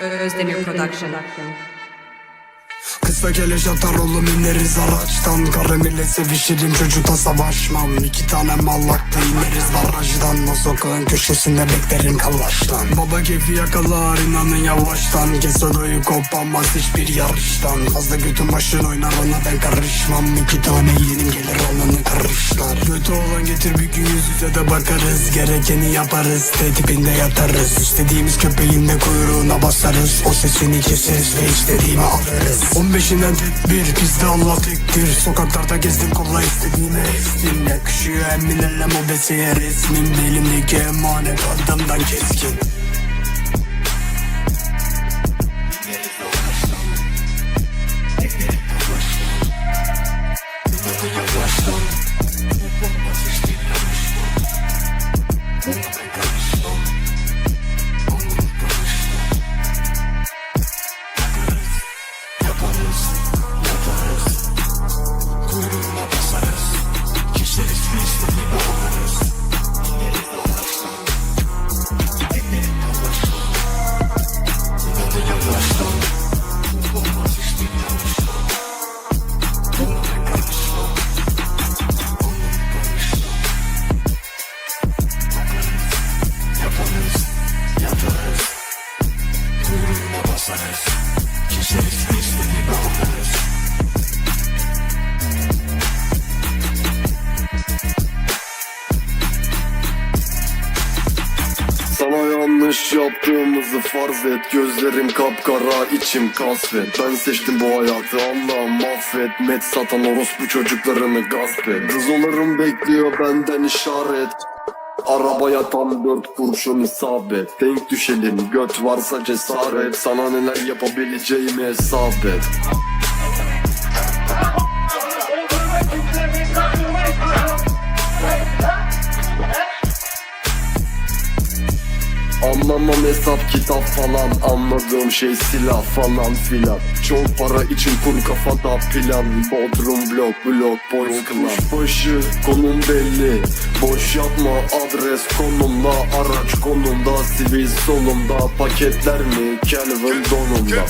Özdemir Production. Ve keleş atar oğlum ineriz araçtan Karı millet sevişirim çocukla savaşmam. İki tane mallakta ineriz barajdan. O sokağın köşesinde beklerim kalaştan. Baba keyfi yakalar inanın yavaştan. Kes odayı kopamaz hiçbir yarıştan. Fazla götün başın oynar ona ben karışmam. İki tane yeğenim gelir olanı karışlar. Kötü olan getir bir gün yüz yüze de bakarız. Gerekeni yaparız T tipinde yatarız. İstediğimiz köpeğin de kuyruğuna basarız. O sesini keseriz ve istediğimi alırız 15'inden tedbir bizde Allah tektir Sokaklarda gezdim kolla istediğimi estim Yakışıyor eminlerle mobeseye resmim Elimdeki emanet adamdan keskin Sana yanlış yaptığımızı farz et. Gözlerim kapkara içim kasvet. Ben seçtim bu hayatı Allah mahvet. Met satan orospu çocuklarını gasp et. Kızılarım bekliyor benden işaret Arabaya tam dört kurşun isabet Denk düşelim göt varsa cesaret. Sana neler yapabileceğimi hesap et Anlamam hesap kitap falan. Anladığım şey silah falan filan. Çok para için kur kafada plan. Bodrum blok blok boys club başı konum belli. Boş yapma adres konumla Araç konumda sivil solumda. Paketler mi? Kelvin donumda